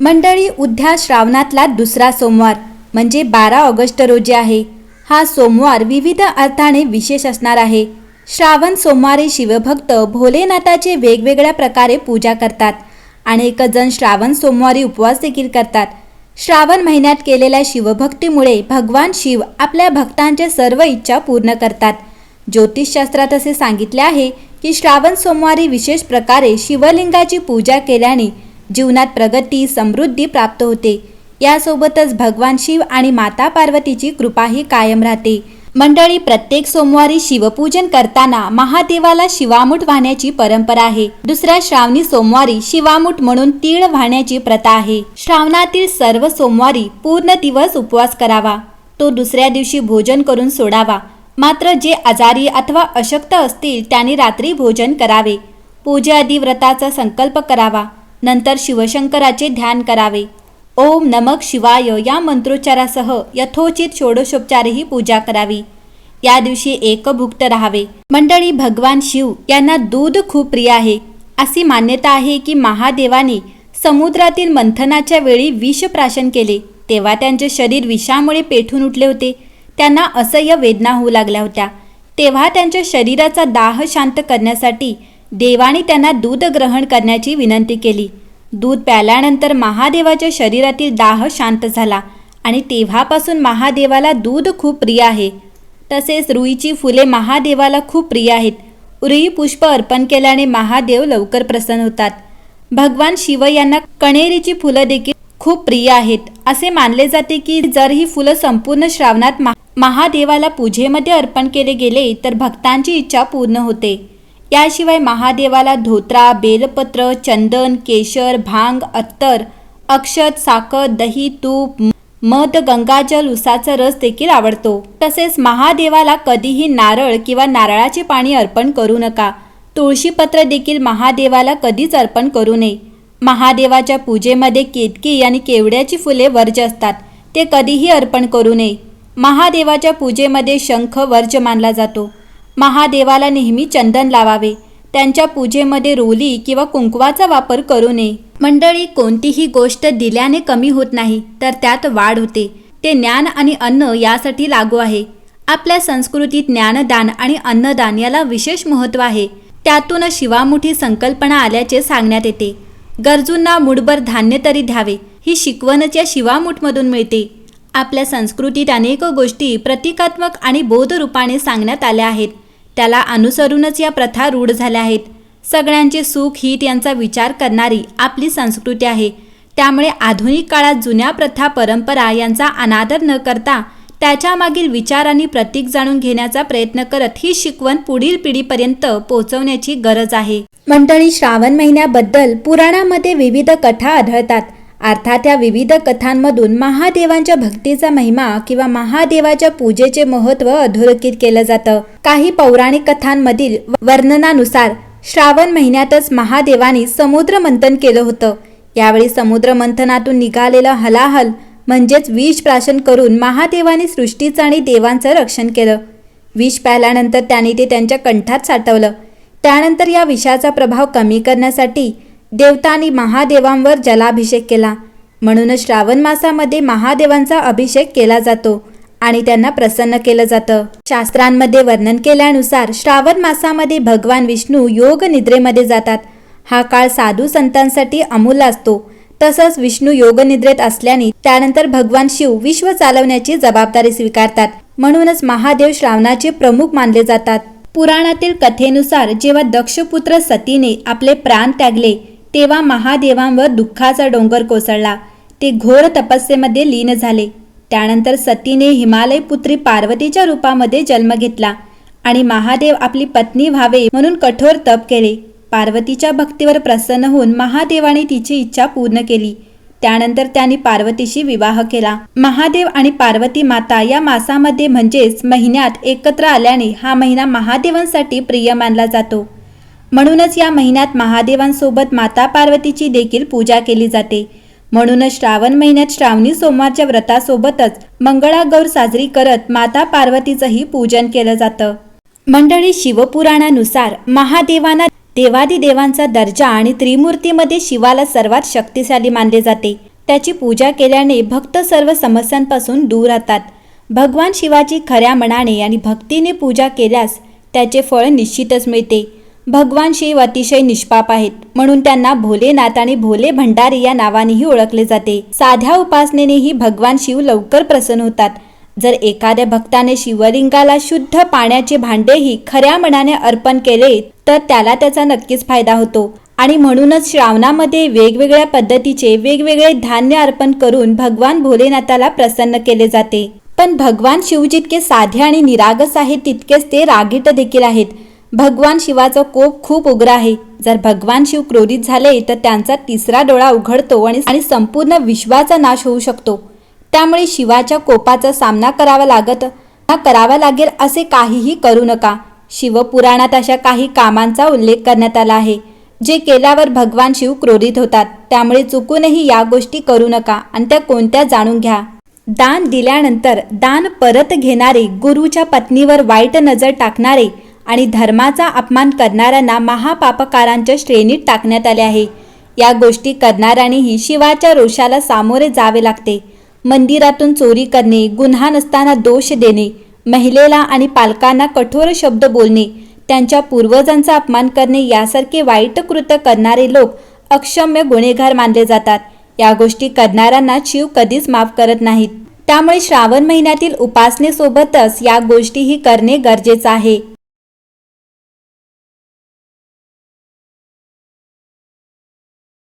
मंडळी उद्या श्रावणातला दुसरा सोमवार म्हणजे बारा ऑगस्ट रोजी आहे. हा सोमवार विविध अर्थाने विशेष असणार आहे. श्रावण सोमवारी शिवभक्त भोलेनाथाचे वेगवेगळ्या प्रकारे पूजा करतात अनेक जण श्रावण सोमवारी उपवास देखील करतात. श्रावण महिन्यात केलेल्या शिवभक्तीमुळे भगवान शिव आपल्या भक्तांच्या सर्व इच्छा पूर्ण करतात. ज्योतिषशास्त्रात असे सांगितले आहे की श्रावण सोमवारी विशेष प्रकारे शिवलिंगाची पूजा केल्याने जीवनात प्रगती समृद्धी प्राप्त होते. यासोबतच भगवान शिव आणि माता पार्वतीची कृपाही कायम राहते. मंडळी प्रत्येक सोमवारी शिवपूजन करताना महादेवाला शिवामूठ वाहण्याची परंपरा आहे. दुसऱ्या श्रावणी सोमवारी शिवामूठ म्हणून तीळ वाहण्याची प्रथा आहे. श्रावणातील सर्व सोमवारी पूर्ण दिवस उपवास करावा. तो दुसऱ्या दिवशी भोजन करून सोडावा. मात्र जे आजारी अथवा अशक्त असतील त्यांनी रात्री भोजन करावे. पूजेआधी व्रताचा संकल्प करावा. नंतर शिवशंकराचे ध्यान करावे. ओम नमक शिवाय या मंत्रोच्चारासह यथोचित षोडशोपचारही पूजा करावी. या दिवशी एकभुक्त राहावे. मंडळी भगवान शिव यांना दूध खूप प्रिय आहे. अशी मान्यता आहे की महादेवाने समुद्रातील मंथनाच्या वेळी विष प्राशन केले. तेव्हा त्यांचे शरीर विषामुळे पेठून उठले होते. त्यांना असह्य वेदना होऊ लागल्या होत्या. तेव्हा त्यांच्या शरीराचा दाह शांत करण्यासाठी देवाने त्यांना दूध ग्रहण करण्याची विनंती केली. दूध प्याल्यानंतर महादेवाच्या शरीरातील दाह शांत झाला आणि तेव्हापासून महादेवाला दूध खूप प्रिय आहे. तसेच रुईची फुले महादेवाला खूप प्रिय आहेत. रुई पुष्प अर्पण केल्याने महादेव लवकर प्रसन्न होतात. भगवान शिव यांना कणेरीची फुलं देखील खूप प्रिय आहेत. असे मानले जाते की जर ही फुलं संपूर्ण श्रावणात महादेवाला पूजेमध्ये अर्पण केले गेले तर भक्तांची इच्छा पूर्ण होते. याशिवाय महादेवाला धोत्रा बेलपत्र चंदन केशर भांग अत्तर अक्षत साखर दही तूप मध गंगाजल उसाचा रस देखील आवडतो. तसेच महादेवाला कधीही नारळ किंवा नारळाचे पाणी अर्पण करू नका. तुळशीपत्र देखील महादेवाला कधीच अर्पण करू नये. महादेवाच्या पूजेमध्ये केतकी आणि केवड्याची फुले वर्ज असतात. ते कधीही अर्पण करू नये. महादेवाच्या पूजेमध्ये शंख वर्ज मानला जातो. महादेवाला नेहमी चंदन लावावे. त्यांच्या पूजेमध्ये रोली किंवा कुंकवाचा वापर करू नये. मंडळी कोणतीही गोष्ट दिल्याने कमी होत नाही तर त्यात वाढ होते. ते ज्ञान आणि अन्न यासाठी लागू आहे. आपल्या संस्कृतीत ज्ञानदान आणि अन्नदान याला विशेष महत्त्व आहे. त्यातून शिवामुठी संकल्पना आल्याचे सांगण्यात येते. गरजूंना मुठभर धान्य तरी द्यावे ही शिकवणच या शिवामुठमधून मिळते. आपल्या संस्कृतीत अनेक गोष्टी प्रतिकात्मक आणि बोध रूपाने सांगण्यात आल्या आहेत. त्याला अनुसरूनच या प्रथा रूढ झाल्या आहेत. सगळ्यांचे सुख हित यांचा विचार करणारी आपली संस्कृती आहे. त्यामुळे आधुनिक काळात जुन्या प्रथा परंपरा यांचा अनादर न करता त्याच्यामागील विचार आणि प्रतीक जाणून घेण्याचा प्रयत्न करत ही शिकवण पुढील पिढीपर्यंत पोहोचवण्याची गरज आहे. मंडळी श्रावण महिन्याबद्दल पुराणामध्ये विविध कथा आढळतात. अर्थात या विविध कथांमधून महादेवांच्या भक्तीचा महिमा किंवा महादेवाच्या पूजेचे महत्त्व अधोरेखित केलं जातं. काही पौराणिक कथांमधील वर्णनानुसार श्रावण महिन्यातच महादेवानी समुद्र मंथन केलं होतं. यावेळी समुद्र मंथनातून निघालेलं हलाहल म्हणजेच विष प्राशन करून महादेवाने सृष्टीचं आणि देवांचं रक्षण केलं. विष प्याल्यानंतर त्यांनी ते त्यांच्या कंठात साठवलं. त्यानंतर या विषाचा प्रभाव कमी करण्यासाठी देवतांनी महादेवांवर जलाभिषेक केला. म्हणूनच श्रावण मासामध्ये महादेवांचा अभिषेक केला जातो आणि त्यांना प्रसन्न केलं जातं. शास्त्रांमध्ये वर्णन केल्यानुसार श्रावण मासामध्ये भगवान विष्णू योग निद्रेमध्ये जातात. हा काळ साधू संतांसाठी अमूल्य असतो. तसंच विष्णू योगनिद्रेत असल्याने त्यानंतर भगवान शिव विश्व चालवण्याची जबाबदारी स्वीकारतात. म्हणूनच महादेव श्रावणाचे प्रमुख मानले जातात. पुराणातील कथेनुसार जेव्हा दक्षपुत्र सतीने आपले प्राण त्यागले तेव्हा महादेवांवर दुःखाचा डोंगर कोसळला. ते घोर तपस्येमध्ये लीन झाले. त्यानंतर सतीने हिमालय पुत्री पार्वतीच्या रूपामध्ये जन्म घेतला आणि महादेव आपली पत्नी व्हावे म्हणून कठोर तप केले. पार्वतीच्या भक्तीवर प्रसन्न होऊन महादेवाने तिची इच्छा पूर्ण केली. त्यानंतर त्यांनी पार्वतीशी विवाह केला. महादेव आणि पार्वती माता या मासामध्ये म्हणजेच महिन्यात एकत्र आल्याने हा महिना महादेवांसाठी प्रिय मानला जातो. म्हणूनच या महिन्यात महादेवांसोबत माता पार्वतीची देखील पूजा केली जाते. म्हणूनच श्रावण महिन्यात श्रावणी सोमवारच्या व्रतासोबतच मंगळागौर साजरी करत माता पार्वतीचंही पूजन केलं जातं. मंडळी शिवपुराणानुसार महादेवांना देवादिदेवांचा दर्जा आणि त्रिमूर्तीमध्ये शिवाला सर्वात शक्तिशाली मानले जाते. त्याची पूजा केल्याने भक्त सर्व समस्यांपासून दूर राहतात. भगवान शिवाची खऱ्या मनाने आणि भक्तीने पूजा केल्यास त्याचे फळ निश्चितच मिळते. भगवान शिव अतिशय निष्पाप आहेत. म्हणून त्यांना भोलेनाथ आणि भोले भंडारी या नावानेही ओळखले जाते. साध्या उपासनेनेही भगवान शिव लवकर प्रसन्न होतात. जर एखाद्या भक्ताने शिवलिंगाला शुद्ध पाण्याचे भांडेही खऱ्या मनाने अर्पण केले तर त्याला त्याचा नक्कीच फायदा होतो. आणि म्हणूनच श्रावणामध्ये वेगवेगळ्या पद्धतीचे वेगवेगळे धान्य अर्पण करून भगवान भोलेनाथाला प्रसन्न केले जाते. पण भगवान शिव जितके साधे आणि निरागस आहेत तितकेच ते रागीट देखील आहेत. भगवान शिवाचा कोप खूप उग्र आहे. जर भगवान शिव क्रोधित झाले तर त्यांचा तिसरा डोळा उघडतो आणि आणि संपूर्ण विश्वाचा नाश होऊ शकतो. त्यामुळे शिवाच्या कोपाचा सामना करावा लागत करावा लागेल असे काहीही करू नका. शिवपुराणात अशा काही कामांचा उल्लेख करण्यात आला आहे जे केल्यावर भगवान शिव क्रोधित होतात. त्यामुळे चुकूनही या गोष्टी करू नका आणि त्या कोणत्या जाणून घ्या. दान दिल्यानंतर दान परत घेणारे गुरुच्या पत्नीवर वाईट नजर टाकणारे आणि धर्माचा अपमान करणाऱ्यांना महापापकारांच्या श्रेणीत टाकण्यात आले आहे. या गोष्टी करणाऱ्यांनीही शिवाच्या रोषाला सामोरे जावे लागते. मंदिरातून चोरी करणे गुन्हा नसताना दोष देणे महिलेला आणि पालकांना कठोर शब्द बोलणे त्यांच्या पूर्वजांचा अपमान करणे यासारखे वाईट कृत्य करणारे लोक अक्षम्य गुन्हेगार मानले जातात. या गोष्टी करणाऱ्यांना शिव कधीच माफ करत नाहीत. त्यामुळे श्रावण महिन्यातील उपासनेसोबतच या गोष्टीही करणे गरजेचं आहे.